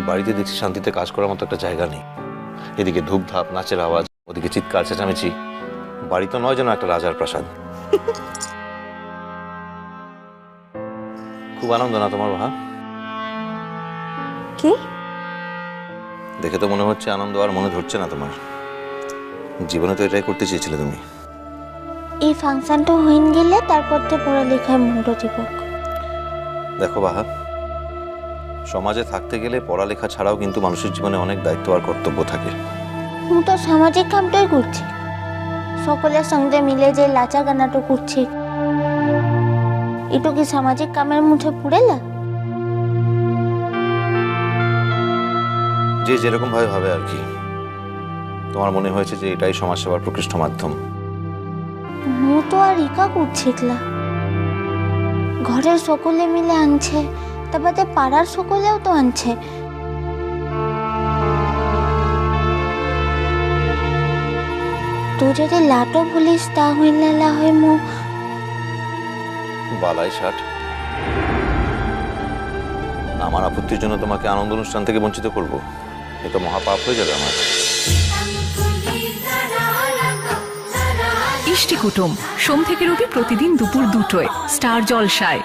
এই বাড়িতে দেখছি শান্তিতে কাজ করার মতো একটা জায়গা নেই। এদিকে ধূপধাপ নাচের আওয়াজ ওদিকে চিৎকার চেঁচামেচি। বাড়ি তো নয় যেন একটা রাজার প্রাসাদ। খুব আনন্দ না তোমার ভা কি? দেখে তো মনে হচ্ছে আনন্দ আর মনে ধরছে না তোমার। জীবনে তো এটাই করতে চেয়েছিলে তুমি। এই ফাংশনটা হইন গেলে তারপর তো পড়ালেখায় মনোযোগ দেখো বাহা সমাজে থাকতে গেলে পড়ালেখা ছাড়াও কিন্তু মানুষের জীবনে অনেক দায়িত্ব আর কর্তব্য থাকে। মু তো সামাজিক কামটাই করছি সকলের সঙ্গে মিলে যে লাচা গানাটো করছি। এটু কি সামাজিক কামের মুঠে পুড়েলা? যে যেরকম ভাবে ভাবে আর কি। তোমার মনে হয়েছে যে এটাই সমাজসেবার প্রকৃষ্ট মাধ্যম? মু তো আর ইকা করছিলা ঘরের সকলে মিলে আনছে। তারপরে পাড়ার সকলেও তো আনছে। তুই যদি লাটো বলিস তা হইলে লা হয় মু বালাই ষাট। আমার আপত্তির জন্য তোমাকে আনন্দ অনুষ্ঠান থেকে বঞ্চিত করব। এ তো মহাপাপ হয়ে যাবে আমার ইষ্টি কুটুম সোম থেকে রবি প্রতিদিন দুপুর দুটোয় স্টার জলসায়।